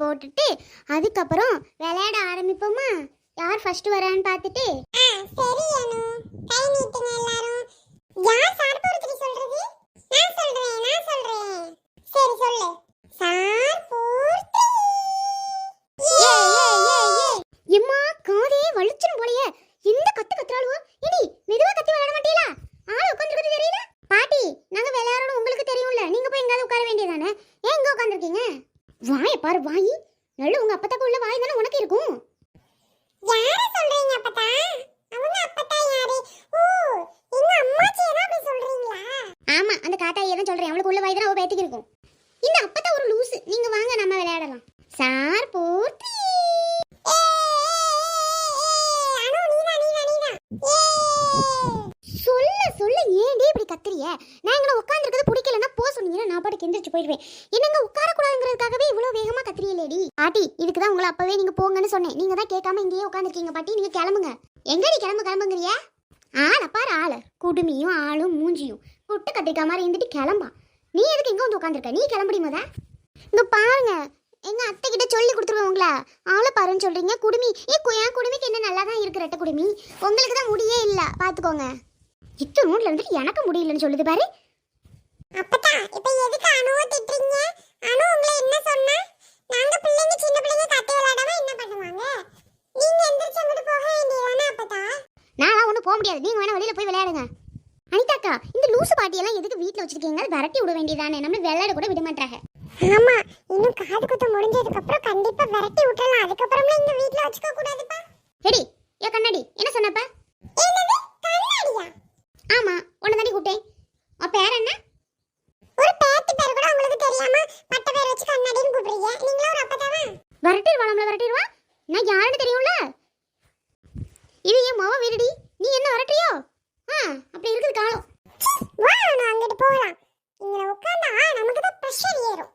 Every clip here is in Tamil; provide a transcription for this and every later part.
போட்டுட்டு அதுக்கப்புறம் விளையாட ஆரம்பிப்போமா? யார் ஃபர்ஸ்ட் வரான்னு பார்த்துட்டு? சரி அனு. கை நீட்டுங்க எல்லாரும். யார் சொல்றது? நான் சொல்றேன் நான் சொல்றேன். சரி சொல்லு. எம்மா காதே வலிச்சிரும் போலயே. இந்த கத்து கத்துறாளுவோ? இடி மெதுவா கத்தி விளையாட மாட்டீங்களா? ஆள் உட்காந்துருக்கிறது தெரியல? பாட்டி நாங்க விளையாடணும் உங்களுக்கு தெரியும்ல. நீங்க போய் எங்காவது உட்கார வேண்டியதானே ஏன் இங்க உட்காந்துருக்கீங்க வாய பாரு வாய். நல்ல உங்க அப்பத்தாக்கு உள்ள வாய் தானே உனக்கு இருக்கும். யார சொல்றீங்க அப்பதா அவங்க அப்பதா யாரு? ஓ எங்க அம்மாச்சியை தான் அப்படி சொல்றீங்களா? ஆமா அந்த காத்தாயை தான் சொல்றேன். அவளுக்கு உள்ள வாய் தானே அவ பேத்திக்கு இருக்கும். இந்த அப்பத்தா ஒரு லூசு. நீங்க வாங்க நம்ம விளையாடலாம். சார் பூர்த்தி அனு நீனா நீனா நீனா சொல்ல சொல்ல ஏன்டி இப்படி கத்துறிய நான் இங்க உட்காந்துருக்கிறது பிடிக்கலன்னா போ சொன்னீங்கன்னா நான் பாட்டுக்கு எந்திரிச்சு போயிடுவேன் என்னங்க உட்கார கூடாதுங்கிறதுக்காகவே இவ்வளவு வேகமா கத்துறியலேடி பாட்டி இதுக்கு தான் உங்களை அப்பவே நீங்க போங்கன்னு சொன்னேன் நீங்க தான் கேட்காம இங்கேயே உட்காந்துருக்கீங்க பாட்டி நீங்க கிளம்புங்க எங்கடி கிளம்பு கிளம்புங்கிறிய ஆளை பாரு ஆளு குடுமியும் ஆளும் மூஞ்சியும் புட்டு கத்திரிக்காய் மாதிரி இருந்துட்டு கிளம்பா நீ எதுக்கு இங்க வந்து உட்காந்துருக்க. நீ கிளம்புடி முத. இங்க பாருங்க. எங்க அத்தை கிட்ட சொல்லி கொடுத்துருவேன் உங்களா. ஆளை பாருன்னு சொல்றீங்க. குடுமி. ஏ என் குடுமிக்கு என்ன நல்லா தான் இருக்கு ரெட்டை குடுமி? உங்களுக்கு தான் முடியே இல்ல. பாத்துக்கோங்க. இத்தனை நூட்ல இருந்துட்டு எனக்கு முடியலன்னு சொல்லுது பாரு. அப்பதா இப்ப எதுக்கு அனுவ திட்டுறீங்க? அனு உங்களை என்ன சொன்னா? நாங்க பிள்ளைங்க சின்ன பிள்ளைங்க கத்தி விளையாடாம என்ன பண்ணுவாங்க? நீங்க எந்திரிச்சு அங்கிட்டு போக வேண்டியதானே அப்பதா நான் ஒன்றும் போக முடியாது. நீங்க வேணா வெளியில போய் விளையாடுங்க. லூசு பாட்டியெல்லாம் எதுக்கு வீட்டில் வச்சிருக்கீங்க? விரட்டி விட வேண்டியதானே. நம்ம விளையாட கூட விட மாட்டாங்க ஆமா இன்னும் காது குத்து முடிஞ்சதுக்கு அப்புறம் கண்டிப்பா விரட்டி விட்டுறலாம். அதுக்கப்புறம்லாம் இங்க வீட்ல வச்சுக்க கூடாதுப்பா. எடி ஏ கண்ணாடி என்ன சொன்னப்ப என்னது கண்ணாடியா ஆமா உன்னை தாண்டி கூப்பிட்டேன் உன் பேர் என்ன ஒரு பேத்தி பேர் கூட உங்களுக்கு தெரியாம பட்ட பேர் வச்சு கண்ணாடின்னு கூப்பிடுறீங்க நீங்களும் ஒரு அப்பதாவா விரட்டிடுவா நம்மள விரட்டிடுவா நான் யாருன்னு தெரியும்ல இது என் மாவ வீடுடி நீ என்ன விரட்டியோ ஆ அப்படி இருக்குது காலம் வா நான் அங்கிட்டு போகலாம் இங்க உட்காந்தா நமக்கு தான் ப்ரெஷர் ஏறும்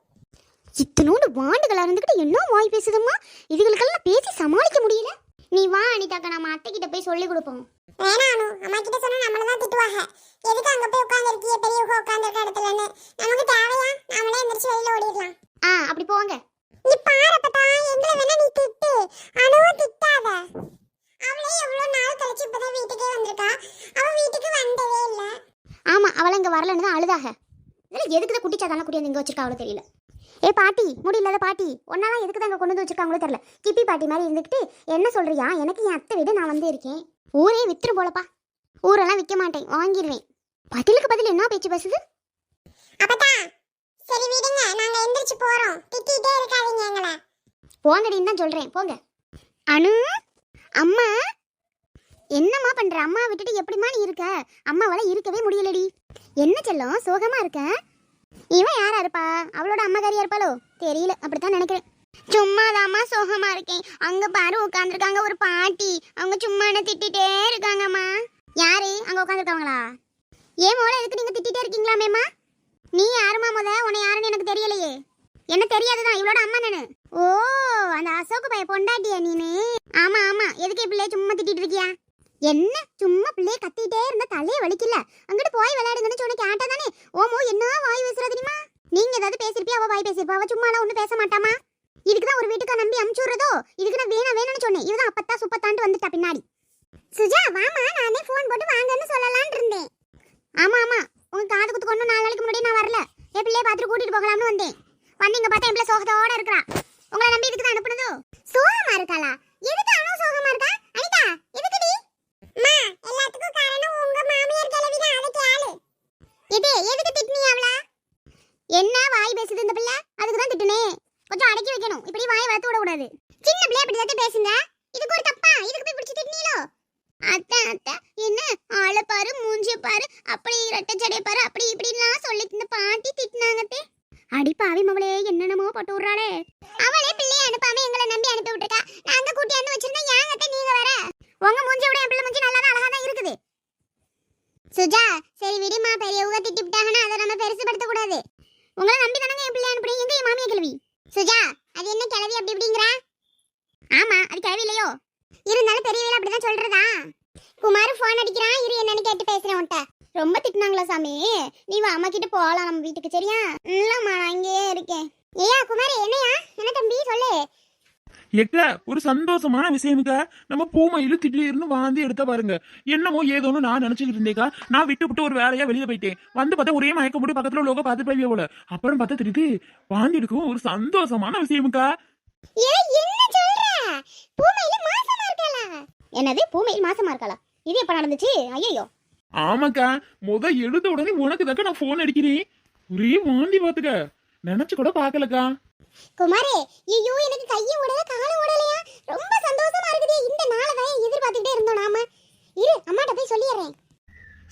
இத்தனோண்டு வாண்டுகளா இருந்துக்கிட்டு என்ன வாய் பேசுதும்மா? இதுகளுக்கெல்லாம் பேசி சமாளிக்க முடியல. நீ வா அனிதாக்கா நம்ம அத்தை கிட்ட போய் சொல்லி கொடுப்போம். வேணாம் அனு அம்மா கிட்ட சொன்னா நம்மள தான் திட்டுவாங்க. எதுக்கு அங்க போய் உட்கார்ந்திருக்கீங்க பெரியவங்க உட்கார்ந்திருக்க இடத்துலன்னு? நமக்கு தேவையா? நாமளே எந்திரிச்சு வெளியில ஓடிடலாம். ஆ அப்படி போங்க. நீ பாரு அப்பதா எங்களை வேணா நீ திட்டு. அனுவும் திட்டாத. அவளே எவ்வளவு நாள் கழிச்சு இப்பதான் வீட்டுக்கே வந்திருக்கா. அவ வீட்டுக்கு வந்ததே இல்ல. ஆமா அவள இங்க வரலன்னு தான் அழுதாக இதெல்லாம் எதுக்கு தான் குட்டிச்சாதான குட்டி வந்து இங்க வச்சிருக்கா அவ்வளோ தெரியல. ஏ பாட்டி முடியல பாட்டி. ஒன்னாலாம் எதுக்கு தான் அங்க கொண்டு வந்து வச்சிருக்காங்களோ தெரியல. கிப்பி பாட்டி மாதிரி இருந்துக்கிட்டு என்ன சொல்றியா? எனக்கு என் அத்தை விட நான் வந்து இருக்கேன். ஊரே வித்துரு போலப்பா. ஊரெல்லாம் விற்க மாட்டேன். வாங்கிடுவேன் பதிலுக்கு பதில் என்ன பேச்சு பேசுது? அப்பதா சரி விடுங்க. நாங்க எந்திரிச்சு போறோம். திட்டிட்டே இருக்காதீங்க எங்களை. போங்கடின்னு தான் சொல்றேன். போங்க. அனு அம்மா. என்னம்மா பண்ற? அம்மா விட்டுட்டு எப்படிம்மா நீ இருக்க? அம்மாவால இருக்கவே முடியலடி. என்ன செல்லம்? சோகமா இருக்க? இவன் யாரா இருப்பா? அவளோட அம்மாக்காரியா இருப்பாளோ தெரியல அப்படித்தான் நினைக்கிறேன். சும்மாதாம்மா சோகமா இருக்கேன். அங்க பாரு உட்காந்துருக்காங்க ஒரு பாட்டி. அவங்க சும்மா என்ன திட்டிட்டே இருக்காங்கம்மா. யாரு? அங்க உட்காந்துருக்காங்களா ஏன் மோள எதுக்கு நீங்க திட்டிட்டே இருக்கீங்களாமேம்மா நீ யாருமா முத? உன்னை யாருன்னு எனக்கு தெரியலையே. என்ன தெரியாதுதான் இவளோட அம்மா நானு ஓ அந்த அசோக் பைய பொண்டாட்டியா நீனு? ஆமா ஆமா. எதுக்கு பிள்ளைய சும்மா திட்டிட்டு இருக்கியா? என்ன சும்மா பிள்ளைய கத்திட்டே இருந்தா தலையே வலிக்கல அங்கிட்டு போய் விளையாடுங்கன்னு சொன்ன கேட்டா தானே? ஓமோ என்ன வாய் பேசுற தெரியுமா? நீங்க ஏதாவது பேசிருப்பியா? அவ வாய் பேசிருப்பா. அவ சும்மா ஒண்ணு பேச மாட்டாமா? இதுக்கு தான் ஒரு வீட்டுக்கா நம்பி அமுச்சு விடுறதோ இதுக்கு நான் வேணா வேணும்னு சொன்னேன். இவதான் அப்பத்தா சுப்பத்தாண்டு வந்துட்டா பின்னாடி. சுஜா வாமா நானே ஃபோன் போட்டு வாங்கன்னு சொல்லலாம்னு இருந்தேன். ஆமா ஆமா. உங்க காது குத்து கொண்டு நாலு நாளைக்கு முன்னாடி நான் வரல. என் பிள்ளைய பார்த்துட்டு கூட்டிட்டு போகலாம்னு வந்தேன். வந்தீங்க பார்த்தா என் பிள்ளை சோகத்தோட இருக்கிறா. உங்களை நம்பி இதுக்கு தான் அனுப்புனதோ? சோகமா இருக்காளா? எதுக்கு அனு சோகமா இருக்கா? அனிதா எதுக்கு இது எதுக்கு என்ன வாய் பேசுது இந்த பிள்ளை? அதுக்கு தான் திட்டுனே. கொஞ்சம் அடக்கி வைக்கணும். இப்படி வாயை வளர்த்து விட சின்ன பிள்ளை இப்படி தான் பேசுங்க. இதுக்கு ஒரு தப்பா? இதுக்கு போய் பிடிச்சி திட்டினீங்களோ அத்தை அத்தை என்ன? ஆளை பாரு மூஞ்சிய பாரு அப்படி ரெட்டை ஜடைய பாரு அப்படி இப்படிலாம் சொல்லி இந்த பாட்டி திட்டினாங்கத்தே அடி பாவி மவளே என்னென்னமோ போட்டு விடுறாளே. அவளே பிள்ளையை அனுப்பாம எங்களை நம்பி அனுப்பி விட்டுருக்கா. நாங்க கூட்டியாந்து வச்சிருந்தா ஏன் நீங்க வர உங்க மூஞ்சியோட விட என் பிள்ளை மூஞ்சி நல்லா தான் அழகா தான் இருக்குது சுஜா சரி விடுமா பெரியவங்க திட்டி விட்டாங்கன்னா அதை நம்ம பெருசுபடுத்த கூடாது. உங்களை நம்பி தானங்க என் பிள்ளை அனுப்புறீங்க எங்க என் மாமியா கிழவி சுஜா அது என்ன கிழவி அப்படி இப்படிங்கிறா? ஆமா அது கிழவி இல்லையோ? இருந்தாலும் பெரியவள அப்படிதான் சொல்றதா? குமார் ஃபோன் அடிக்கிறான் இரு என்னன்னு கேட்டு பேசுறேன் உன்ட்ட ரொம்ப திட்டினாங்களா சாமி? நீ வா அம்மா கிட்ட போகலாம் நம்ம வீட்டுக்கு சரியா? இல்லம்மா நான் இங்கேயே இருக்கேன். ஏயா குமார் என்னையா? என்ன தம்பி சொல்லு. எக்க ஒரு சந்தோஷமான விஷயமுக்கா. நம்ம பூமையில திடீர்னு வாந்தி எடுத்த பாருங்க. என்னமோ ஏதோன்னு நான் நினைச்சுக்கிட்டு இருந்தேக்கா. நான் விட்டு விட்டு ஒரு வேலையா வெளியே போயிட்டேன். வந்து பார்த்தா ஒரே மயக்க முடி பக்கத்துல உள்ளவங்க பார்த்து போய் போல. அப்புறம் பார்த்தா திருப்பி வாந்தி எடுக்கும் ஒரு சந்தோஷமான விஷயமுக்கா. என்னது? பூமையில் மாசமா இருக்காளா? இது எப்ப நடந்துச்சு? ஐயோ ஆமாக்கா. முத எழுத உடனே உனக்கு தாக்க நான் போன் அடிக்கிறேன். ஒரே வாந்தி பாத்துக்க நினைச்சு கூட பாக்கலக்கா குமாரே ஐயோ எனக்கு கையை உடல காலை உடலையா ரொம்ப சந்தோஷமா இருக்குது. இந்த நாளை தான் எதிர்பார்த்துக்கிட்டே இருந்தோம் நாம. இரு அம்மாட்ட போய் சொல்லிடுறேன்.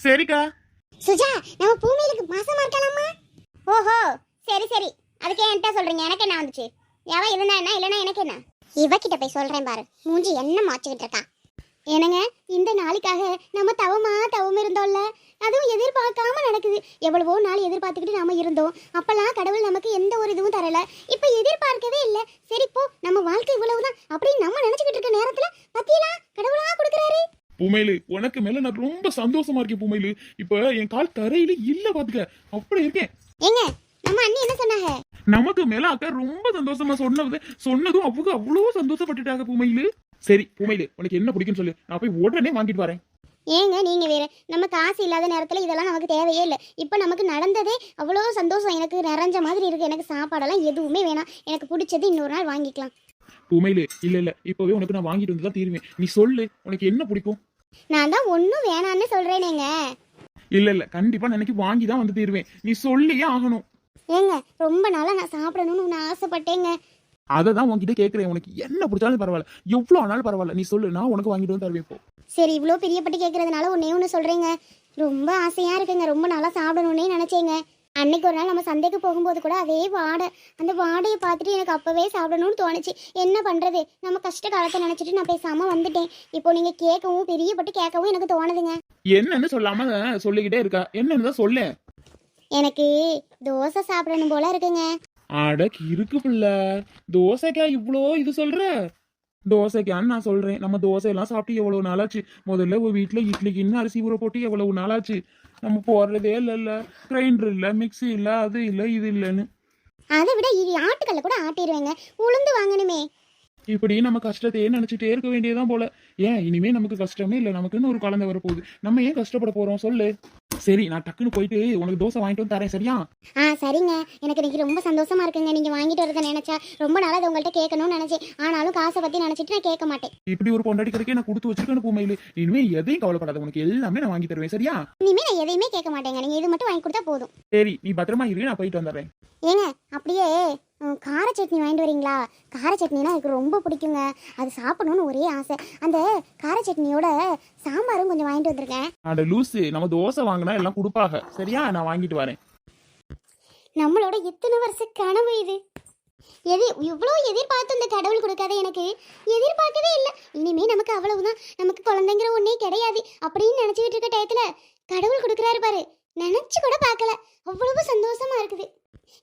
சரிக்கா. சுஜா நம்ம பூமியிலுக்கு மாசமா இருக்கலாமா? ஓஹோ சரி சரி. அதுக்கு என்கிட்ட சொல்றீங்க. எனக்கு என்ன வந்துச்சு? எவ இருந்தா என்ன இல்லைன்னா எனக்கு என்ன? இவகிட்ட போய் சொல்றேன் பாரு. மூஞ்சி என்ன மாச்சுக்கிட்டு இருக்கா? என்னங்க இந்த நாளுக்காக நம்ம தவமா தவம் இருந்தோம்ல? அதுவும் எதிர்பார்க்காம நடக்குது. எவ்வளவோ நாள் எதிர்பார்த்துக்கிட்டு நாம இருந்தோம். அப்பெல்லாம் கடவுள் நமக்கு எந்த ஒரு இதுவும் தரல. இப்ப எதிர்பார்க்கவே இல்ல. சரி போ நம்ம வாழ்க்கை இவ்வளவுதான். அப்படின்னு நம்ம நினைச்சுக்கிட்டு இருக்க நேரத்துல பத்தியலா கடவுளா கொடுக்குறாரு. பூமையிலு உனக்கு மேல நான் ரொம்ப சந்தோஷமா இருக்கேன் பூமையிலு இப்ப என் கால் தரையில இல்ல பாத்துக்க. அப்படி இருக்கேன். ஏங்க நம்ம அண்ணி என்ன சொன்னாங்க? நமக்கு மேல அக்கா ரொம்ப சந்தோஷமா சொன்னது சொன்னதும் அவங்க அவ்வளவு சந்தோஷப்பட்டுட்டாங்க பூமையிலு சரி பூமையிலு உனக்கு என்ன பிடிக்கும்னு சொல்லு. நான் போய் உடனே வாங்கிட்டு வரேன். ஏங்க நீங்க வேற நம்ம காசு இல்லாத நேரத்துல இதெல்லாம் நமக்கு தேவையே இல்லை. இப்போ நமக்கு நடந்ததே அவ்வளோ சந்தோஷம். எனக்கு நிறைஞ்ச மாதிரி இருக்கு. எனக்கு சாப்பாடெல்லாம் எதுவுமே வேணாம். எனக்கு பிடிச்சது இன்னொரு நாள் வாங்கிக்கலாம். பூமையிலு இல்ல இல்ல. இப்பவே உனக்கு நான் வாங்கிட்டு வந்து தான் தீருவேன். நீ சொல்லு உனக்கு என்ன பிடிக்கும்? நான் தான் ஒன்றும் வேணான்னு சொல்றேனேங்க. இல்ல இல்ல. கண்டிப்பா நான் இன்னைக்கு வாங்கி தான் வந்து தீருவேன். நீ சொல்லியே ஆகணும். ஏங்க ரொம்ப நாளா நான் சாப்பிடணும்னு நான் ஆசைப்பட்டேங்க. அதை தான் உன்கிட்ட கேட்கிறேன் உனக்கு என்ன பிடிச்சாலும் பரவாயில்ல. எவ்வளவு ஆனாலும் பரவாயில்ல. நீ சொல்லு நான் உனக்கு வாங்கிட்டு வந்து தருவேன் இப்போ. சரி இவ்வளோ பிரியப்பட்டு கேட்கறதுனால ஒன்னே ஒன்று சொல்றேங்க. ரொம்ப ஆசையா இருக்குங்க. ரொம்ப நாளா சாப்பிடணும்னே நினைச்சேங்க. அன்னைக்கு ஒரு நாள் நம்ம சந்தைக்கு போகும்போது கூட அதே வாடை அந்த வாடையை பார்த்துட்டு எனக்கு அப்பவே சாப்பிடணும்னு தோணுச்சு. என்ன பண்றது? நம்ம கஷ்ட காலத்தை நினைச்சிட்டு நான் பேசாம வந்துட்டேன். இப்போ நீங்க கேட்கவும் பிரியப்பட்டு கேட்கவும் எனக்கு தோணுதுங்க. என்னன்னு சொல்லாம சொல்லிக்கிட்டே இருக்கா. என்னன்னு தான் சொல்ல. எனக்கு தோசை சாப்பிடணும் போல இருக்குங்க. அட இருக்கு பிள்ளை. தோசைக்கா இவ்வளோ இது சொல்ற? தோசைக்கான்னு நான் சொல்றேன். நம்ம தோசை எல்லாம் சாப்பிட்டு எவ்வளவு நாளாச்சு? முதல்ல ஒரு வீட்டுல இட்லிக்கு இன்னும் அரிசி ஊற போட்டு எவ்வளவு நாளாச்சு? நம்ம போடுறதே இல்ல இல்ல கிரைண்டர் இல்ல மிக்ஸி இல்ல அது இல்ல இது இல்லைன்னு. அதை விட இது ஆட்டுக்கல்ல கூட ஆட்டிடுவேங்க உளுந்து வாங்கணுமே. இப்படி நம்ம கஷ்டத்தையே நினைச்சிட்டே இருக்க வேண்டியதுதான் போல. ஏன் இனிமே நமக்கு கஷ்டமே இல்லை. நமக்குன்னு ஒரு குழந்தை வரப்போகுது. நம்ம ஏன் கஷ்டப்பட போறோம்? சொல்லு. சரி நான் டக்குன்னு போயிட்டு உனக்கு தோசை வாங்கிட்டு வந்து தரேன் சரியா? ஆ சரிங்க. எனக்கு இன்னைக்கு ரொம்ப சந்தோஷமா இருக்குங்க. நீங்க வாங்கிட்டு வரதை நினைச்சா ரொம்ப நாளா அதை உங்கள்கிட்ட கேட்கணும்னு நினைச்சேன். ஆனாலும் காசை பத்தி நினைச்சிட்டு நான் கேட்க மாட்டேன். இப்படி ஒரு பொண்டாடி கிடைக்க நான் கொடுத்து வச்சிருக்கேன் பூமையில இனிமே எதையும் கவலைப்படாத. உனக்கு எல்லாமே நான் வாங்கி தருவேன் சரியா? இனிமே நான் எதையுமே கேட்க மாட்டேங்க. நீங்க இது மட்டும் வாங்கி கொடுத்தா போதும். சரி நீ பத்திரமா இரு நான் போயிட்டு வந்துடுறேன். ஏங்க அப்படியே கார சட்னி வாங்கிட்டு வரீங்களா? கார சட்னினா எனக்கு ரொம்ப பிடிக்குங்க. அது சாப்பிடணும்னு ஒரே ஆசை. அந்த கார சட்னியோட சாம்பாரும் கொஞ்சம் வாங்கிட்டு வந்திருக்கேன். அட லூசு நம்ம தோசை வாங்கினா எல்லாம் கொடுப்பாக சரியா? நான் வாங்கிட்டு வரேன். நம்மளோட இத்தனை வருஷ கனவு இது. எது இவ்வளோ எதிர்பார்த்து இந்த கடவுள் கொடுக்காத எனக்கு எதிர்பார்க்கவே இல்லை. இனிமே நமக்கு அவ்வளவுதான். நமக்கு குழந்தைங்கிற ஒன்றே கிடையாது. அப்படின்னு நினச்சிக்கிட்டு இருக்க டயத்துல கடவுள் கொடுக்குறாரு பாரு. நினச்சி கூட பார்க்கல. அவ்வளவு சந்தோஷமா இருக்குது.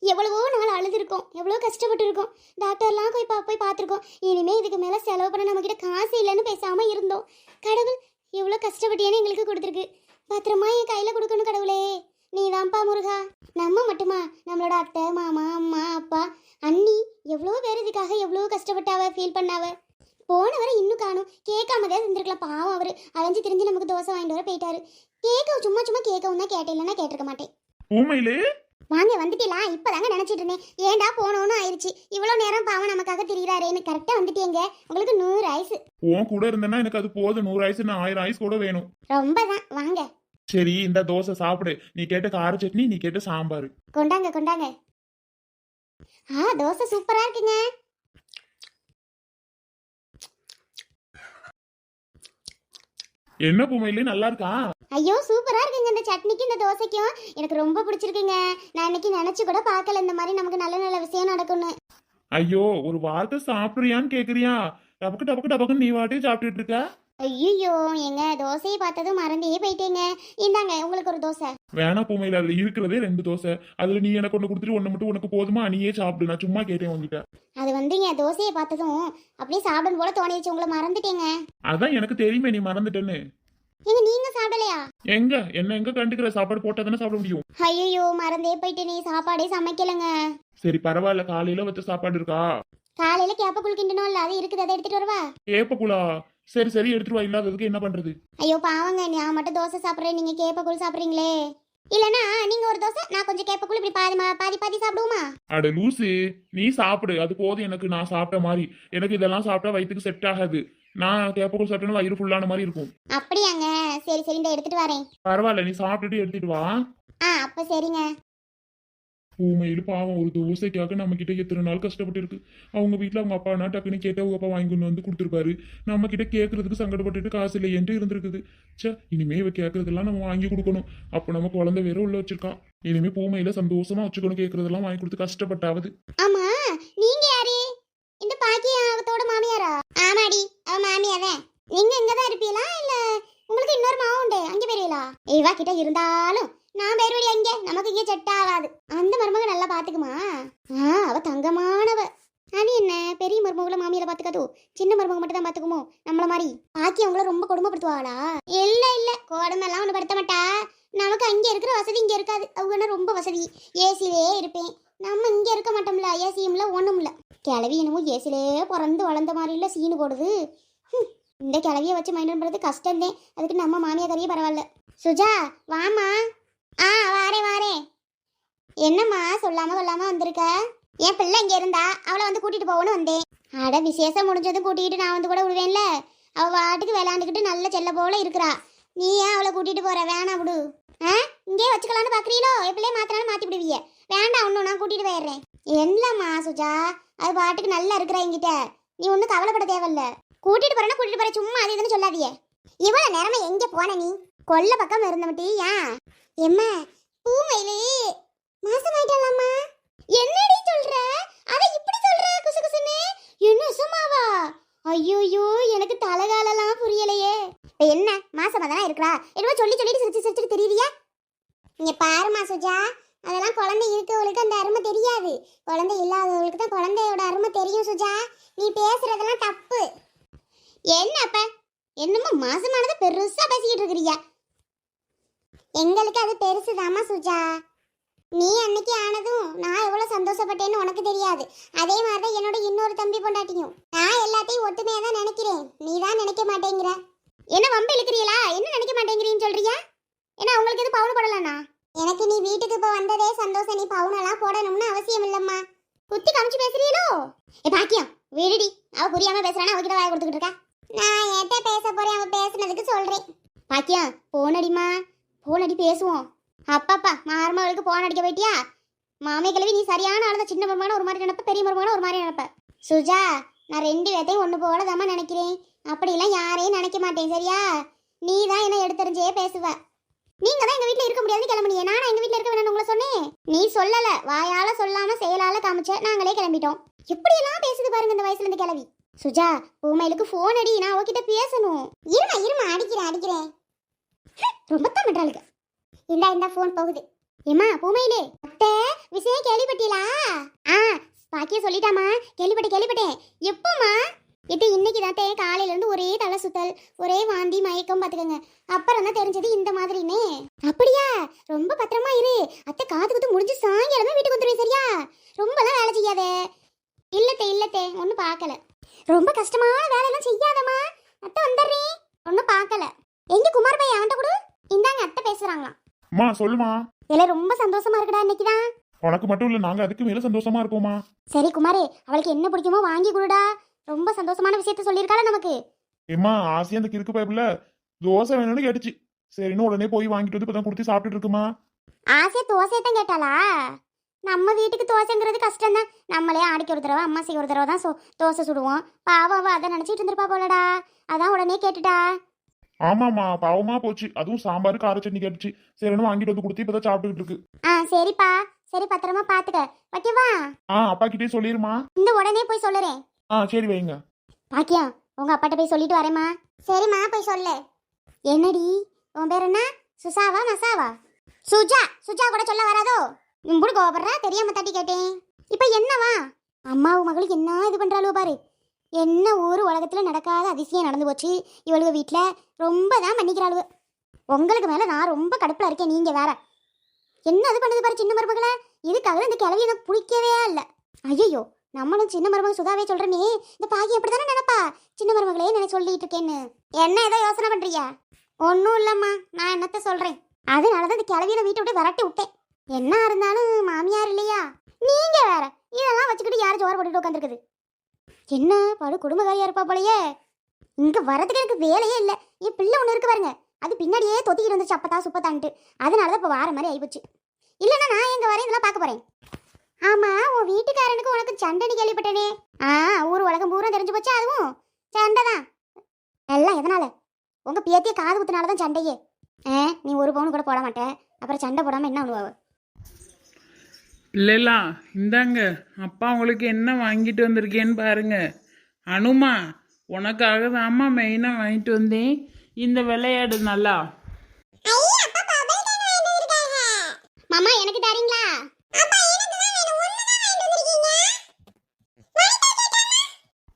எவ்வளவோ நாள் அழுதுருக்கோம். எவ்வளோ கஷ்டப்பட்டுருக்கோம். டாக்டர்லாம் போய் பா போய் பார்த்துருக்கோம். இனிமேல் இதுக்கு மேலே செலவு பண்ண நம்மக்கிட்ட காசு இல்லைன்னு பேசாமல் இருந்தோம். கடவுள் எவ்வளோ கஷ்டப்பட்டியேன்னு எங்களுக்கு கொடுத்துருக்கு. பத்திரமா என் கையில் கொடுக்கணும் கடவுளே. நீதான்ப்பா முருகா. நம்ம மட்டுமா? நம்மளோட அத்தை மாமா அம்மா அப்பா அண்ணி. எவ்வளோ பேர் இதுக்காக எவ்வளோ கஷ்டப்பட்டாவ ஃபீல் பண்ணாவ. போனவரை இன்னும் காணும். கேட்காம தான் இருந்திருக்கலாம். பாவம் அவர். அலைஞ்சு திரிஞ்சு நமக்கு தோசை வாங்கிட்டு வர போயிட்டாரு. கேட்க சும்மா சும்மா கேட்கவும் தான் கேட்டேன். இல்லைன்னா கேட்டிருக்க மாட்டேன். உண்மையிலே வாங்க வந்துட்டீங்களா? இப்பதாங்க நினைச்சிட்டு இருந்தேன். ஏன்டா போனோன்னு ஆயிடுச்சு. இவ்வளோ நேரம் பாவம் நமக்காக திரியிறாரேன்னு கரெக்டாக வந்துட்டீங்க. உங்களுக்கு நூறு ஆயுசு உன் கூட இருந்தேன்னா எனக்கு அது போதும். நூறு ஆயிசு ஆயிரம் ஆயிசு கூட வேணும். ரொம்ப தான் வாங்க. சரி இந்த தோசை சாப்பிடு. நீ கேட்ட கார சட்னி நீ கேட்ட சாம்பார். கொண்டாங்க கொண்டாங்க. ஆ தோசை சூப்பரா இருக்குங்க. என்ன பூமையிலே நல்லா இருக்கா? ஐயோ சூப்பரா இருக்குங்க இந்த சட்னிக்கும் இந்த தோசைக்கும். எனக்கு ரொம்ப பிடிச்சிருக்குங்க. நான் இன்னைக்கு நினைச்சு கூட பார்க்கல இந்த மாதிரி நமக்கு நல்ல நல்ல விஷயம் நடக்கும்னு. ஐயோ ஒரு வார்த்தை சாப்பிடுறியான்னு கேக்குறியா? டபக்கு டபக்கு டபக்குன்னு நீ வாட்டி சாப்பிட்டுட்டு இருக்க. ஐயோ எங்க தோசையை பார்த்ததும் மறந்தே போயிட்டேங்க. இந்தாங்க உங்களுக்கு ஒரு தோசை. வேணா பூமையில அதுல இருக்கிறதே ரெண்டு தோசை. அதுல நீ எனக்கு ஒண்ணு கொடுத்துட்டு ஒண்ணு மட்டும் உனக்கு போதுமா? நீயே சாப்பிடு நான் சும்மா கேட்டேன் உங்ககிட்ட அது வந்துங்க தோசையை பார்த்ததும் அப்படியே சாப்பிடணும் போல தோணிடுச்சு உங்களை மறந்துட்டேங்க. அதான் எனக்கு தெரியுமே நீ மறந்துட்டேன்னு. எங்க நீங்க சாப்பிடலையா? எங்க? என்ன எங்க கண்டுக்கிற? சாப்பாடு போட்டா தானே சாப்பிட முடியும். ஐயோ மறந்தே போயிட்டேனே சாப்பாடே சமைக்கலங்க. சரி பரவாயில்ல காலையில வச்ச சாப்பாடு இருக்கா? காலையில கேப்பக்குள் கிண்டணும் இல்ல அது இருக்குது? அதை எடுத்துட்டு வரவா? ஏப்பக்குலா சரி சரி எடுத்துட்டு வா. இல்லாததுக்கு என்ன பண்றது? ஐயோ பாவங்க. நான் மட்டும் தோசை சாப்பிட்றேன். நீங்க கேப்பக்குள் சாப்பிட்றீங்களே. இல்லனா நீங்க ஒரு தோசை நான் கொஞ்சம் கேப்பக்குள் இப்படி பாதி பாதி பாதி சாப்பிடுவோமா? அட லூசு நீ சாப்பிடு. அது போதும் எனக்கு. நான் சாப்பிட்ட மாதிரி. எனக்கு இதெல்லாம் சாப்பிட்டா வயிற்றுக்கு செட் ஆகாது. நான் கேப்பக்கூழ் சாப்பிட்டேன்னா வயிறு ஃபுல்லான மாதிரி இருக்கும். அப்படியாங்க. சரி சரி இந்த எடுத்துட்டு வரேன். பரவாயில்ல. நீ சாப்பிட்டுட்டு எடுத்துட்டு வா. ஆ அப்ப சரிங்க. உண்மையில பாவம் ஒரு தோசைக்காக நம்ம கிட்ட எத்தனை நாள் கஷ்டப்பட்டு இருக்கு அவங்க வீட்டில் அவங்க அப்பா டக்குன்னு கேட்ட அவங்க அப்பா வாங்கி கொண்டு வந்து கொடுத்துருப்பாரு. நம்ம கிட்ட கேட்கறதுக்கு சங்கடப்பட்டுட்டு காசு இல்லையேன்ட்டு இருந்திருக்குது. ச்சே இனிமே இவ கேட்கறதெல்லாம் நம்ம வாங்கி கொடுக்கணும். அப்போ நம்ம குழந்தை வேற உள்ள வச்சிருக்கான் இனிமே பூமையில சந்தோஷமா வச்சுக்கணும் கேட்கறதெல்லாம் வாங்கி கொடுத்து கஷ்டப்பட்டாவது. ஆமா நீங்க யாரு? இந்த பாக்கியத்தோட மாமியாரா? ஆமாடி அவ மாமியாதான் நீங்க இங்கதான் இருப்பீங்களா இல்ல உங்களுக்கு இன்னொரு மாவு உண்டு அங்க போயிருவீங்களா இவா கிட்ட இருந்தாலும் நான் பேருவடி அங்க. நமக்கு இங்கே செட் ஆகாது. அந்த மருமக நல்லா பார்த்துக்குமா ஆ அவ தங்கமானவ. அது என்ன? பெரிய மருமகளை மாமியார பாத்துக்காதோ? சின்ன மருமக மட்டும் தான் பாத்துக்குமோ? நம்மள மாதிரி. பாக்கி அவங்கள ரொம்ப கொடுமைப்படுத்துவாளா? இல்ல இல்ல. கொடுமை எல்லாம் படுத்த மாட்டா. நமக்கு அங்க இருக்கிற வசதி இங்க இருக்காது. அவங்கன்னா ரொம்ப வசதி. ஏசிலே இருப்பேன். நம்ம இங்க இருக்க மாட்டோம்ல. ஏசியும்ல இல்லை கிளவி என்னமோ ஏசிலே பிறந்து வளர்ந்த மாதிரில சீனு போடுது. இந்த கிளவியை வச்சு மைண்ட் பண்றது கஷ்டம்தான். அதுக்கு நம்ம மாமியா கறியே பரவாயில்ல. சுஜா வாமா ஆ வாரே வாரே. என்னம்மா சொல்லாம சொல்லாம வந்திருக்க? என் பிள்ளை இங்க இருந்தா அவளை வந்து கூட்டிட்டு போகணும்னு வந்தேன். அட விசேஷம் முடிஞ்சதும் கூட்டிட்டு நான் வந்து கூட விடுவேன்ல. அவ வாட்டுக்கு விளாண்டுக்கிட்டு நல்ல செல்ல போல இருக்கிறா. நீ ஏன் அவளை கூட்டிட்டு போற? வேணாம் விடு. ஆ? இங்கே வச்சுக்கலாம்னு பாக்குறீங்களோ? என் பிள்ளைய மாத்திராலும் மாத்தி விடுவிய. வேண்டாம் ஒன்றும் நான் கூட்டிட்டு போயிடுறேன். என்னம்மா சுஜா? அது பாட்டுக்கு நல்லா இருக்கிற என்கிட்ட. நீ ஒன்றும் கவலைப்பட தேவையில்ல. கூட்டிட்டு போறேன்னா கூட்டிட்டு போற சும்மா அது இதுன்னு சொல்லாதியே இவ்வளவு நேரமா எங்க போன நீ? கொல்ல பக்கம் இருந்தவட்டி ஏன் எம்மா பூமையிலே மாசமாயிட்டாலாமா என்னடி சொல்ற? அத இப்படி சொல்ற குசு குசுன்னு என்ன சும்மாவா? ஐயோயோ எனக்கு தலகாலெல்லாம் புரியலையே. இப்போ என்ன மாசமா தானே இருக்கிறா என்னவோ சொல்லி சொல்லிட்டு சிரிச்சு சிரிச்சுட்டு தெரியுறியா இங்க பாருமா சுஜா அதெல்லாம் குழந்தை இருக்கவங்களுக்கு அந்த அருமை தெரியாது குழந்தை இல்லாதவங்களுக்கு தான் குழந்தையோட அருமை தெரியும் சுஜா நீ பேசுறதெல்லாம் தப்பு என்ன அப்ப என்னமோ மாசமானது பெருசா பேசிக்கிட்டு இருக்கிறியா எனக்கு அது பெருசுதாம்மா சுஜா. நீ அன்னைக்கு ஆனதும் நான் எவ்வளவு சந்தோஷப்பட்டேன்னு உனக்கு தெரியாது. அதே மாதிரி தான் என்னோட இன்னொரு தம்பி பொண்டாட்டியும். நான் எல்லாத்தையும் ஒத்துமையா தான் நினைக்கிறேன். நீ தான் நினைக்க மாட்டேங்கிற. என்ன வம்பு இழுக்கிறீங்களா என்ன நினைக்க மாட்டேங்கிறீன்னு சொல்றியா? ஏன்னா உங்களுக்கு எது பவுன் போடலண்ணா எனக்கு நீ வீட்டுக்கு இப்போ வந்ததே சந்தோஷம். நீ பவுனெல்லாம் போடணும்னு அவசியம் இல்லம்மா. குத்தி காமிச்சு பேசுறீங்களோ ஏ பாக்கியம் விடுடி. அவ புரியாம பேசுறானா? அவகிட்ட வாய கொடுத்துக்கிட்டு இருக்கா? நான் ஏத்த பேச போறேன். அவ பேசுனதுக்கு சொல்றேன். பாக்கியம் போனடிமா போனடி பேசுவோம். அப்பாப்பா மார்மகளுக்கு போன் அடிக்க போயிட்டியா? மாமே கிழவி நீ சரியான ஆளுதான் சின்ன மருமகன ஒரு மாதிரி நினைப்ப பெரிய மருமகன ஒரு மாதிரி நினைப்ப. சுஜா நான் ரெண்டு பேர்த்தையும் ஒன்று போலதாம்மா நினைக்கிறேன். அப்படிலாம் யாரையும் நினைக்க மாட்டேன் சரியா? நீ தான் என்ன எடுத்தறிஞ்சே பேசுவ. நீங்க தான் எங்க வீட்டில் இருக்க முடியாதுன்னு கிளம்புனீங்க. நான் எங்க வீட்டில் இருக்க வேணும்னு உங்களை சொன்னேன். நீ சொல்லல வாயால சொல்லாம செயலால காமிச்ச நாங்களே கிளம்பிட்டோம். எப்படியெல்லாம் பேசுது பாருங்க இந்த வயசுல இருந்து கிளவி. சுஜா பூமையிலுக்கு ஃபோன் அடி நான் அவகிட்ட பேசணும். இருமா இருமா அடிக்கிறேன் அடிக்கிறேன். ரொம்ப தான் பண்றாளுங்க இந்தா இந்த ஃபோன் போகுது. ஏமா பூமையிலே. அத்தை விஷயம் கேள்விப்பட்டீங்களா ஆ பாக்கிய சொல்லிட்டாமா கேள்விப்பட்டேன் கேள்விப்பட்டேன். எப்போம்மா? இது இன்னைக்கு தான் தே காலையில இருந்து ஒரே தலை சுத்தல் ஒரே வாந்தி மயக்கம் பாத்துக்கோங்க அப்புறம் தான் தெரிஞ்சது இந்த மாதிரினே அப்படியா? ரொம்ப பத்திரமா இரு. அத்தை காது குத்து முடிஞ்சு சாயங்காலமே வீட்டுக்கு வந்துடுவேன் சரியா? ரொம்பலாம் வேலை செய்யாதே. இல்லத்தே இல்லத்தே ஒன்றும் பார்க்கல. ரொம்ப கஷ்டமான வேலையெல்லாம் செய்யாதம்மா. அத்தை வந்துடுறேன். ஒன்றும் பார்க்கல. எங்க குமார் பையன் அவன்கிட்ட கொடு. இந்தாங்க அத்தை பேசுறாங்களாம். அம்மா சொல்லுமா. இல்ல ரொம்ப சந்தோஷமா இருக்குடா இன்னைக்கு தான் உனக்கு மட்டும் இல்ல நாங்க அதுக்கு மேல சந்தோஷமா இருக்கோமா சரி குமாரே அவளுக்கு என்ன பிடிக்குமோ வாங்கி கொடுடா. ரொம்ப சந்தோஷமான விஷயத்த சொல்லியிருக்காள நமக்கு? ஏம்மா ஆசையா அந்த கிறுக்கு பைப்புல தோசை வேணும்னு கேட்டுச்சு. சரின்னு உடனே போய் வாங்கிட்டு வந்து இப்பதான் கொடுத்து சாப்பிட்டுட்டு இருக்குமா? ஆசையா தோசையை தான் கேட்டாளா? நம்ம வீட்டுக்கு தோசைங்கிறது கஷ்டம் தான் நம்மளே ஆடிக்கு ஒரு தடவை அம்மா செய்ய ஒரு தடவை தான் சோ- தோசை சுடுவோம். பாவம் அவ அதை நினைச்சிட்டு இருந்திருப்பா போலடா. அதான் உடனே கேட்டுட்டா. ஆமாமா பாவமா போச்சு. அதுவும் சாம்பார் கார சட்னி கேட்டுச்சு. சரின்னு வாங்கிட்டு வந்து கொடுத்து இப்பதான் சாப்பிட்டுக்கிட்டு இருக்கு. ஆ சரிப்பா. சரி பத்திரமா பாத்துக்க. வைக்கவா ஆ அப்பா கிட்டே சொல்லிருமா இந்த உடனே போய் சொல்லுறேன். ஆ சரி வைங்க. பாக்கியம் உங்க அப்பாட்ட போய் சொல்லிட்டு வரேம்மா. சரிம்மா போய் சொல்லு. என்னடி? உன் பேர் என்ன? சுசாவா மசாவா சுஜா சுஜா கூட சொல்ல வராதோ? இம்புடு கோபப்படுறா தெரியாம தட்டி கேட்டேன். இப்ப என்னவா? அம்மாவும் மகளுக்கு என்ன இது பண்றாளோ பாரு. என்ன ஒரு உலகத்தில் நடக்காத அதிசயம் நடந்து போச்சு. இவளுக வீட்டில் ரொம்ப தான் பண்ணிக்கிறாளுவ உங்களுக்கு மேலே நான் ரொம்ப கடுப்பில் இருக்கேன் நீங்கள் வேற. என்ன அது பண்ணுது பாரு சின்ன மருமகளை? இதுக்காக இந்த கிளவி எனக்கு பிடிக்கவே இல்லை. ஐயோ நம்மளும் சின்ன மருமக சுதாவே சொல்கிறனே இந்த பாக்கி அப்படிதானே நினப்பா? சின்ன மருமகளே நான் சொல்லிட்டு இருக்கேன்னு. என்ன ஏதோ யோசனை பண்ணுறியா ஒன்றும் இல்லைம்மா நான் என்னத்த அதனால தான் இந்த கிளவியில வீட்டை விட்டு விரட்டி விட்டேன். என்ன இருந்தாலும் மாமியார் இல்லையா? நீங்கள் வேற இதெல்லாம் வச்சுக்கிட்டு யாரும் ஜோர் போட்டுட்டு உட்காந்துருக்குது என்ன? படு குடும்பக்காரியா இருப்பா போலயே. இங்க வரதுக்கு எனக்கு வேலையே இல்ல. என் பிள்ளை ஒண்ணு இருக்கு பாருங்க. அது பின்னாடியே தொத்திக்கிட்டு வந்துச்சு அப்பத்தா சுப்பத்தான்ட்டு அதனாலதான் இப்ப வார மாதிரி ஆயிப்போச்சு. இல்லைன்னா நான் எங்க வரேன்? இதெல்லாம் பார்க்க போறேன். ஆமா உன் வீட்டுக்காரனுக்கு உனக்கு சண்டைன்னு கேள்விப்பட்டேனே. ஆ ஊர் உலகம் பூரா தெரிஞ்சு போச்சா அதுவும்? சண்டை தான். எல்லாம் எதனால? உங்க பேத்திய காது குத்துனால தான் சண்டையே. ஆ நீ ஒரு பவுன் கூட போட மாட்டேன் அப்புறம் சண்டை போடாம என்ன பண்ணுவாவ இல்லைலா இந்தாங்க அப்பா உங்களுக்கு என்ன வாங்கிட்டு வந்திருக்கேன்னு பாருங்க. அனுமா உனக்காக தாம்மா மெயினாக வாங்கிட்டு வந்தேன். இந்த விளையாடு நல்லா. மாமா எனக்கு தரீங்களா?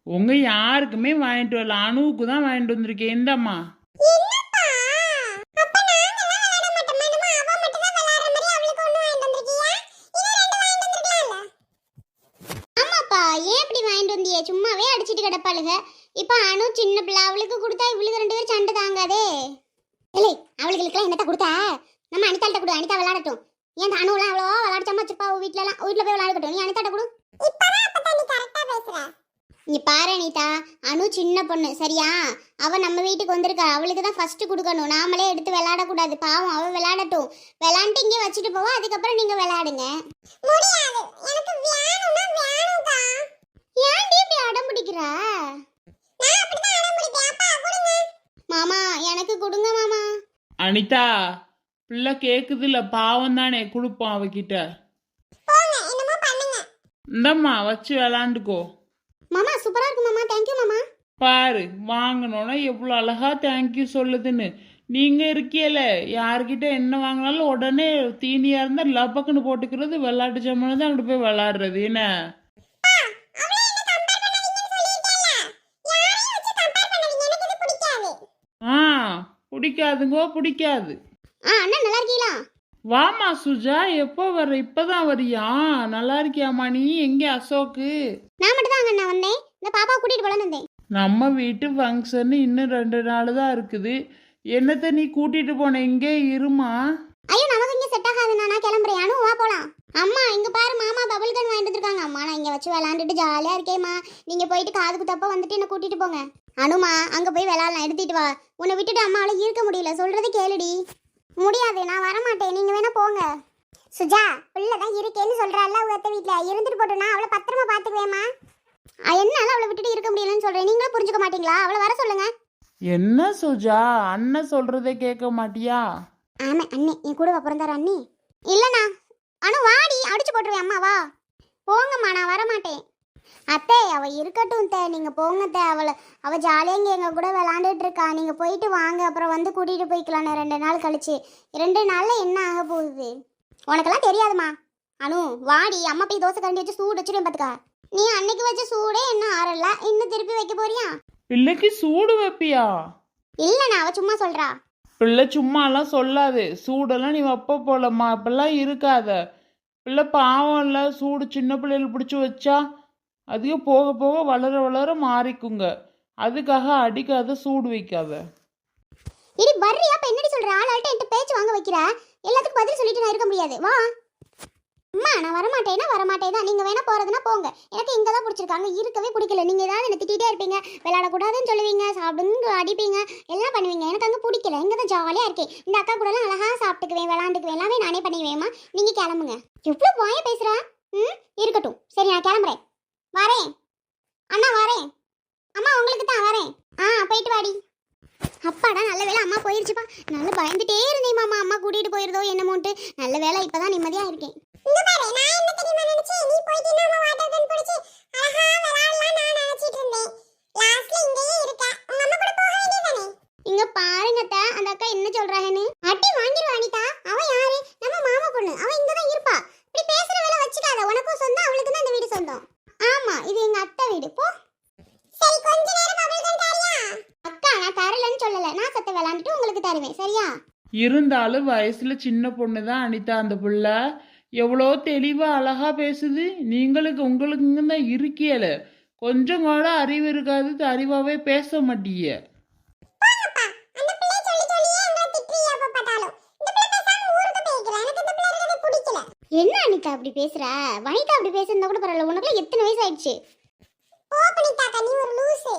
உங்க யாருக்குமே வாங்கிட்டு வரல. அணுவுக்கு தான் வாங்கிட்டு வந்திருக்கேன். இந்தாம்மா என்னப்பா அப்ப நாங்கெல்லாம் விளையாட மாட்டோமா நம்ம அவ மட்டும் தான் விளையாடுற மாதிரி அவளுக்கு ஒண்ணு வாங்கிட்டு வந்திருக்கியா இன்னும் ரெண்டு வாங்கிட்டு வந்திருக்கலாம்ல ஆமாப்பா ஏன் இப்படி வாங்கிட்டு வந்தியே சும்மாவே அடிச்சிட்டு இப்போ அனு சின்ன பிள்ளை அவளுக்கு கொடுத்தா இவளுக்கு ரெண்டு பேரும் சண்டை தாங்காதே. இல்லை அவளுகளுக்கெல்லாம் என்னத்த கொடுத்தா? நம்ம அனிதாள்கிட்ட கொடு அனிதா விளையாடட்டும். ஏன் அணுலாம் அவ்வளோ விளாடிச்சம்மா வச்சுப்பா வீட்ல எல்லாம் வீட்டில் போய் விளாடட்டும் நீ அனிதாட்ட கொடு. நீ பாரு அனிதா அனு சின்ன பொண்ணு சரியா? அவ நம்ம வீட்டுக்கு வந்திருக்கா. அவளுக்கு தான் ஃபர்ஸ்ட் கொடுக்கணும். நாமளே எடுத்து விளையாடக்கூடாது. பாவம் அவ விளையாடட்டும். விளையாண்டு இங்கே வச்சுட்டு போவா அதுக்கப்புறம் நீங்க விளையாடுங்க முடியாது எனக்கு வேணும்னா வேணும்க்கா ஏன்டி இப்படி அடம் பிடிக்கிறா மாமா எனக்கு கொடுங்க மாமா. அனிதா பிள்ளை கேக்குதுல்ல பாவம் தானே கொடுப்போம் அவகிட்ட. போங்க என்னமோ பண்ணுங்க. இந்தம்மா வச்சு விளாண்டுக்கோ. மாமா சூப்பரா இருக்கு மாமா. தேங்க்யூ மாமா. பாரு வாங்கினோன்னா எவ்வளோ அழகா தேங்க்யூ சொல்லுதுன்னு. நீங்க இருக்கியல யார்கிட்ட என்ன வாங்கினாலும் உடனே தீனியா இருந்தா லப்பக்குன்னு போட்டுக்கிறது விளையாட்டு ஜாமான் தான் அங்கிட்டு போய் விளையாடுறது என்ன அவளே என்ன கம்பேர் பண்ணாதீங்கன்னு சொல்லிட்டேன்ல யாரையும் வச்சு கம்பேர் பண்ணாதீங்க எனக்கு இது பிடிக்காது ஆ பிடிக்காதுங்கோ பிடிக்காது. ஆ அண்ணா நல்லா இருக்கீங்களா வாமா சுஜா எப்போ வர இப்பதான் வரியா? நல்லா இருக்கியாம்மா நீ? எங்கே அசோக்கு? நான் மட்டும் தான் அண்ணா வந்தேன். இந்த பாப்பா கூட்டிட்டு போலான்னு வந்தேன். நம்ம வீட்டு ஃபங்க்ஷன் இன்னும் ரெண்டு நாள் தான் இருக்குது. என்னத்த நீ கூட்டிட்டு போன? இங்கே இருமா. ஐயோ நமக்கு இங்க செட் ஆகாது நான் கிளம்புறேன். அனு வா போலாம். அம்மா இங்க பாரு மாமா பபிள் கன் வாங்கிட்டு வந்திருக்காங்க. அம்மா நான் இங்க வச்சு விளையாண்டுட்டு ஜாலியா இருக்கேம்மா. நீங்க போயிட்டு காது குத்தப்ப வந்துட்டு என்ன கூட்டிட்டு போங்க. அனுமா அங்க போய் விளையாடலாம் எடுத்துட்டு வா. உன்னை விட்டுட்டு அம்மாவால இருக்க முடியல. சொல்றது கேளுடி. முடியாது நான் வரமாட்டேன். நீங்க வேணா போங்க. சுஜா பிள்ளை தான் இருக்கேன்னு சொல்றாள் உத்த வீட்ல. இருந்துட்டு போட்டோம்னா அவளை பத்திரமா பாத்துக்குவேம்மா. என்னால அவளை விட்டுட்டு இருக்க முடியலன்னு சொல்றேன். நீங்களும் புரிஞ்சுக்க மாட்டீங்களா? அவளை வர சொல்லுங்க. என்ன சுஜா? அண்ணன் சொல்றதே கேட்க மாட்டியா? ஆமா அண்ணே. என் கூட பிறந்தார அண்ணி. இல்லண்ணா. அனு வாடி அடிச்சு போட்டுருவேன் அம்மா வா போங்கம்மா நான் வரமாட்டேன். அத்தை அவ இருக்கட்டும் தே நீங்க போங்க தே அவளை அவ ஜாலியா இங்க எங்க கூட விளாண்டுட்டு இருக்கா. நீங்க போயிட்டு வாங்க. அப்புறம் வந்து கூட்டிட்டு போய்க்கலாம். ரெண்டு நாள் கழிச்சு. ரெண்டு நாள்ல என்ன ஆக போகுது? உனக்கெல்லாம் தெரியாதுமா அனு வாடி. அம்மா போய் தோசை கரண்டி வச்சு சூடு வச்சிருவேன் பாத்துக்கா. நீ அன்னைக்கு வச்ச சூடே இன்னும் ஆறல? இன்னும் திருப்பி வைக்க போறியா? பிள்ளைக்கு சூடு வைப்பியா? இல்லண்ணா அவ சும்மா சொல்றா. பிள்ளை சும்மாலாம் சொல்லாது. சூடெல்லாம் நீ வைப்ப போலம்மா. அப்பெல்லாம் இருக்காத. பிள்ளை பாவம் இல்லை. சூடு சின்ன பிள்ளைகள் பிடிச்சி வச்சா அதிகம் போக போக வளர வளர மாறிக்குங்க. அதுக்காக அடிக்காத சூடு வைக்காத. இடி பர்றியா அப்ப என்னடி சொல்ற? ஆளாள்கிட்ட என்கிட்ட பேச்சு வாங்க வைக்கிற? எல்லாத்துக்கும் பதில் சொல்லிட்டு நான் இருக்க முடியாது. வா. அம்மா நான் வரமாட்டேன்னா வரமாட்டேன் தான் வேணால் போகிறதுன்னா போங்க. எனக்கு இங்கே தான் பிடிச்சிருக்காங்க. இருக்கவே பிடிக்கல. நீங்கள் ஏதாவது என்ன திட்டிகிட்டே இருப்பீங்க. விளையாடக்கூடாதுன்னு சொல்லுவீங்க. சாப்பிடுங்க அடிப்பீங்க. எல்லாம் பண்ணுவீங்க. எனக்கு அங்கே பிடிக்கல. இங்கே தான் ஜாலியாக இருக்கேன். இந்த அக்கா கூடலாம் அழகாக சாப்பிட்டுக்குவேன் விளாண்டுக்குவேன் எல்லாமே நானே பண்ணிக்குவேம்மா நீங்கள் கிளம்புங்க. எவ்வளோ வாய பேசுகிறா ம்? இருக்கட்டும். சரி நான் கிளம்புறேன். வரேன். அண்ணா வரேன். அம்மா உங்களுக்கு தான் வரேன். ஆ போயிட்டு வாடி. அப்பாடா நல்ல வேலை அம்மா போயிருச்சுப்பா. நல்லா பயந்துட்டே இருந்தேன் மாமா அம்மா கூட்டிகிட்டு போயிருதோ என்னமோன்ட்டு. நல்ல வேலை இப்போ தான் நிம்மதியாக இருக்கேன். இங்க பாரு நான் என்ன தெரியுமா நினைச்சேன்? நீ போயிட்டு நம்ம வாட்டர் கன் பிடிச்சி அழகா விளையாடலாம் நான் நினைச்சிட்டு இருந்தேன். லாஸ்ட்ல இங்கேயே இருக்க. உங்க அம்மா கூட போக வேண்டியதானே இங்க பாருங்க அத்தை, அந்த அக்கா என்ன சொல்றாங்கன்னு. அட்டி வாங்கிடுவா அனிதா. அவ யாரு? நம்ம மாமா பொண்ணு. அவ இங்க தான் இருப்பா. இப்படி பேசுற வேலை வச்சுக்காத. உனக்கும் சொந்தம் அவளுக்கு தான் இந்த வீடு சொந்தம். ஆமா இது எங்க அத்தை வீடு. போ. சரி கொஞ்ச நேரம் தாரியா? அக்கா நான் தரலன்னு சொல்லல. நான் சத்த விளையாண்டுட்டு உங்களுக்கு தருவேன். சரியா? இருந்தாலும் வயசுல சின்ன பொண்ணு தான் அனிதா அந்த புள்ள. எவ்வளோ தெளிவா அழகா பேசுது. நீங்களுக்கு உங்களுக்கு தான் இருக்கியல. கொஞ்சம் கூட அறிவு இருக்காது அறிவாவே பேச மாட்டீங்க போங்கப்பா. அந்த பிள்ளை சொல்லி சொல்லியே எங்களை திட்டுறியா எப்ப பார்த்தாலும். இந்த பிள்ளை பேசாம ஊருக்கு போய்க்கிறேன் எனக்கு இந்த பிள்ளை இருக்கிறது பிடிக்கல. என்ன அனிதா அப்படி பேசுற? வனிதா அப்படி பேசுறதா கூட பரவாயில்ல. உனக்குலாம் எத்தனை வயசு ஆயிடுச்சு? போ பண்ணிட்டாக்கா நீ ஒரு லூசு.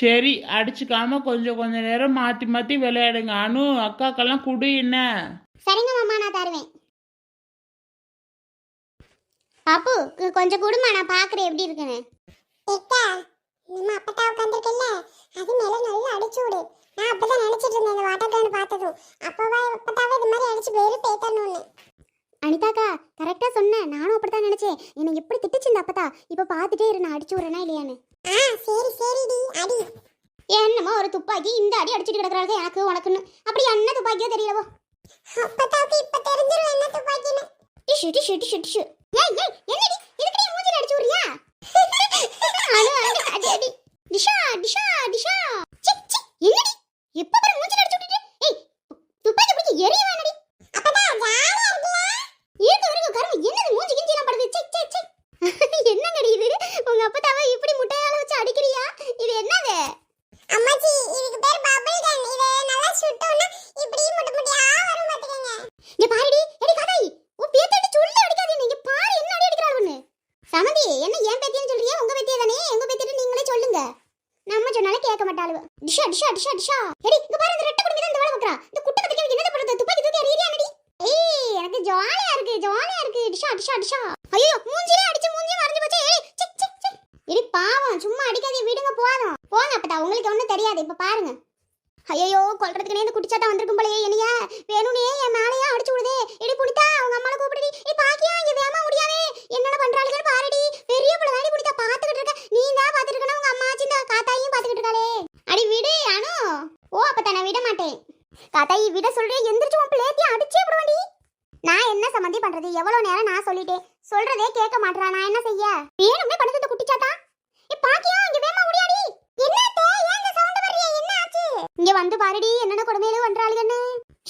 சரி அடிச்சுக்காம கொஞ்சம் கொஞ்ச நேரம் மாத்தி மாத்தி விளையாடுங்க. அனு அக்காக்கெல்லாம் குடு என்ன. சரிங்க மாமா நான் தருவேன். பாப்பு கொஞ்சம் கொடுமா நான் பாக்குறேன் எப்படி இருக்குன்னு. ஏக்கா நம்ம அப்பத்தா உட்காந்துருக்கல அது மேல நல்லா அடிச்சு விடு. நான் அப்பதான் நினைச்சிட்டு இருந்தேன் இந்த வாட்டர் கேன் பார்த்ததும். அப்பவா அப்பத்தாவே இது மாதிரி அடிச்சு வேறு பேத்தணும்னு அனிதாக்கா கரெக்டா சொன்னேன் நானும் அப்படித்தான் நினைச்சேன். என்னை எப்படி திட்டுச்சு இந்த அப்பதா இப்ப பாத்துட்டே இரு நான் அடிச்சு விடுறேனா இல்லையான்னு. ஆ சரி சரிடி அடி. என்னமோ ஒரு துப்பாக்கி இந்த அடி அடிச்சிட்டு கிடக்குறாங்க எனக்கு உனக்குன்னு. அப்படி என்ன துப்பாக்கியோ தெரியலவோ. அப்பத்தாவுக்கு இப்ப தெரிஞ்சிரும் என்ன துப்பாக்கின்னு. டிஷு டிஷு டிஷு டிஷு ஏய் ஏய் என்னடி? நீ மூஞ்சில அடிச்சு விடுறியா அடு அடு அடி அடி. டிஷா டிஷா டிஷா சி சி என்னடி? எப்ப பாரு மூஞ்சில அடிச்சு விட்டுட்டு ஏய் துப்பாக்கி பிடிச்சி எரிய வேணடி ஜாலியா இருக்குல்ல இருக்கு இருக்கு கரும என்னது மூஞ்சி கிஞ்சி எல்லாம் படுது சி சி சி என்னங்கடி இது உங்க அப்பத்தாவை இப்படி முட்டையால வச்சு அடிக்கிறியா இது என்னது அம்மாச்சி இதுக்கு பேர் பபிள் கன் இது நல்லா சுட்டோம்னா இப்படி முட்டு முட்டியா வரும் பாத்துக்கங்க இங்க பாருடி எடி கதை உன் பேத்திட்டு சொல்லி அடிக்காதே நீங்க பாரு என்ன அடி அடிக்கிறாளுன்னு சமந்தி என்ன ஏன் பேத்தியன்னு சொல்றியா உங்க பேத்தியே தானே உங்க பேத்திட்டு நீங்களே சொல்லுங்க நம்ம சொன்னாலும் கேட்க மாட்டாளுவ டிஷா டிஷா டிஷா டிஷா எடி இங்க பாரு இந்த ரெட்டை குடுமி தான் இந்த வேலை பார்க்கறா இந்த குட்டை பத்திக்க என்னது பண்றது துப்பாக்கி தூக்கி எறியா நடி ஏய் எனக்கு ஜாலியா இருக்கு ஜாலியா இருக்கு டிஷா டிஷா டிஷா ஐயோ மூஞ்சிலே அடிச்சு மூஞ்சியே மறைஞ்சு போச்சே ஏய் சிக் சிக் சிக் எடி பாவம் சும்மா அடிக்காதே விடுங்க போதும் போங்க அப்பதா உங்களுக்கு ஒண்ணும் தெரியாது இப்ப பாருங்க ஐயோ கொல்றதுக்குனே இந்த குட்டிச்சாட்டா வந்திருக்கும் போலயே என்னையா வேணும்னே என் மேலையா அடிச்சு விடுதே எடி புடித்தா அவங்க அம்மால கூப்பிடுடி ஏய் பாக்கியா இங்க வேமா முடியாதே என்னென்ன பண்றாளுன்னு பாருடி பெரிய புள்ள தாடி புடித்தா பாத்துக்கிட்டு இருக்க நீ தான் பாத்துட்டு இருக்கணும் உங்க அம்மா சின்ன காத்தாயும் பாத்துக்கிட்டு இருக்காளே அடி விடு அனு ஓ அப்ப நான் விட மாட்டேன் காத்தாயி விட சொல்றேன் எந்திரிச்சு உன் பிள்ளையத்தையும் அடிச்சே விடுவேண்டி நான் என்ன சம்மந்தி பண்றது எவ்வளவு நேரம் நான் சொல்லிட்டேன் சொல்றதே கேட்க மாட்டறா. நான் என்ன செய்ய? வேணுமே பண்ணுது குட்டிச்சாத்தா ஏ பாக்கியா இங்க வேமா ஓடியாடி. என்னத்தே ஏன் இந்த சவுண்ட் வர்றியே என்ன ஆச்சு? இங்க வந்து பாருடி என்னென்ன கொடுமையில பண்றாளுன்னு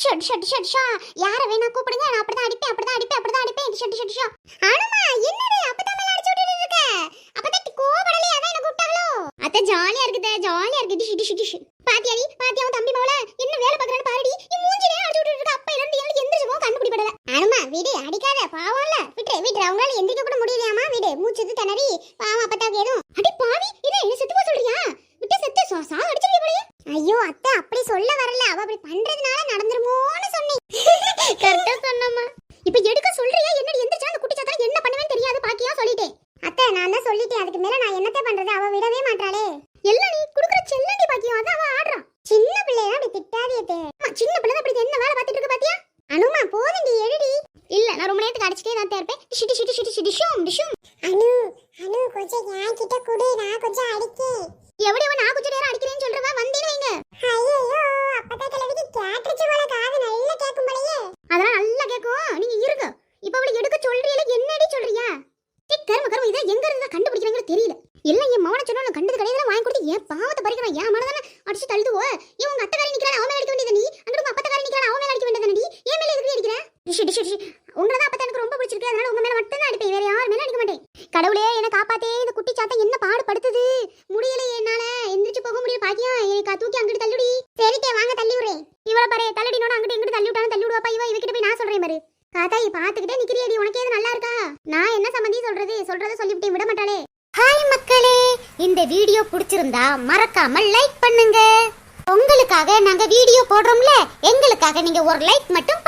ஷட் ஷட் ஷட் ஷா. யார வேணா கூப்பிடுங்க. நான் அப்படிதான் அடிப்பேன் அப்படிதான் அடிப்பேன் அப்படிதான் அடிப்பேன். Shut shut Shah. ஆனுமா என்னது? அப்பதான் மேல அடிச்சு விட்டுட்டு இருக்க. அப்பதான் கோபடலையா அதான் என்ன கூப்பிட்டாங்களோ அத்த ஜாலியா இருக்குதே ஜாலியா இருக்கு. டிஷ் டிஷ் டிஷ் பாத்தியாடி பாத்தியா உன் தம்பி மவள? என்ன வேலை பாக்குறான்னு பாருடி. நீ மூஞ்சிலே அடிச்சு விட்டுட்டு இருக்க. அப்ப இருந்து எனக்கு எந்திரிச்சுமோ கண்டுபிடிப்படல. ஆனுமா விடு அடிக்காத. பாவம்ல அவங்களால எந்திரிக்க கூட முடியலையாமா விடு? மூச்சு திணறி பாவம் அப்பத்தாக்கு எதுவும் அடி பாவி என்ன என்ன செத்து போக சொல்றியா விட்டு செத்து சா சா அடிச்சிருக்க போலயே ஐயோ அத்தை அப்படி சொல்ல வரல அவ அப்படி பண்றதுனால நடந்துருமோன்னு சொன்னேன் கரெக்டா சொன்னம்மா இப்ப எடுக்க சொல்றியா என்னடி எந்திரிச்சா அந்த குட்டி சாத்தா என்ன பண்ணுவேன்னு தெரியாது பாக்கியா சொல்லிட்டேன் அத்தை நான் தான் சொல்லிட்டேன் அதுக்கு மேல நான் என்னத்தை பண்றது அவ விடவே மாட்டாளே எல்லாம் நீ குடுக்குற செல்லண்டி பாக்கியம் அதான் அவ ஆடுறான் சின்ன பிள்ளையா அப்படி திட்டாதே சின்ன பிள்ளை தான் அப்படி என்ன வேலை பார்த்துட்டு இருக்கு பாத்தியா அனுமா போதுண்டி எழுடி இல்ல நான் ரொம்ப நேரத்துக்கு அடிச்சிட்டே தான் இருப்பேன் டிஷு டிஷு டிஷு டிஷு டிஷும் டிஷும் அனு அனு கொஞ்சம் என் கிட்ட குடு நான் கொஞ்சம் அடிக்கேன் எவடி அவன் நான் கொஞ்ச நேரம் அடிக்கிறேன்னு சொல்றவன் வந்தேன்னு வைங்க ஐயோ அப்பதா கிழவிக்கு கேட்டுச்சு போல காது நல்லா கேட்கும் போலயே அதெல்லாம் நல்லா கேட்கும் நீங்க இருங்க இப்ப அவளை எடுக்க சொல்றீல என்னடி சொல்றியா டேய் கரும கரும இதை எங்க இருந்தா கண்டுபிடிக்கிறாங்களோ தெரியல எல்லாம் என் மவனை சொன்னாலும் கண்டது கடையில வாங்கி கொடுத்து என் பாவத்தை பறிக்கிறான் என் மன தானே அடிச்சு தள்ளுவோ இவன் உங்க அத்தக்காரி நிக்கிறான் அவன் மேல அடிக்க வேண்டியது நீ அங்க உங்க அப்பத்தக்காரி நிக்கிறான் அவன் மேல அடிக்க வேண்டியது நீ என் மேல எதுக்கு அடிக்கிற டிஷ் டிஷ் டிஷ் உங்களை தான் அப்பதான் எனக்கு ரொம்ப பிடிச்சிருக்கு அதனால உங்க மேல மட்டும் தான் அடிப்பேன் வேற யார் மேல அடிக்க மாட்டேன் கடவுளே என்ன காப்பாத்தே இந்த குட்டி சாத்தம் என்ன பாடுபடுத்துது முடியலையே என்னால எந்திரிச்சு போக முடியல பாக்கியா எனக்கு தூக்கி அங்கிட்டு தள்ளுடி சரிட்டே வாங்க தள்ளி விடுறேன் இவள பாரு தள்ளிடினோட அங்கிட்டு இங்கிட்டு தள்ளி விட்டாலும் தள்ளி விடுவாப்பா இவ இவகிட்ட போய் நான் சொல்றேன் பாரு காத்தாயி பாத்துக்கிட்டே நிக்கிறியடி உனக்கு ஏது நல்லா இருக்கா நான் என்ன சம்மந்தி சொல்றது சொல்றத சொல்லிவிட்டே விட மாட்டாளே ஹாய் மக்களே இந்த வீடியோ பிடிச்சிருந்தா மறக்காம லைக் பண்ணுங்க உங்களுக்காக நாங்க வீடியோ போடுறோம்ல எங்களுக்காக நீங்க ஒரு லைக் மட்டும்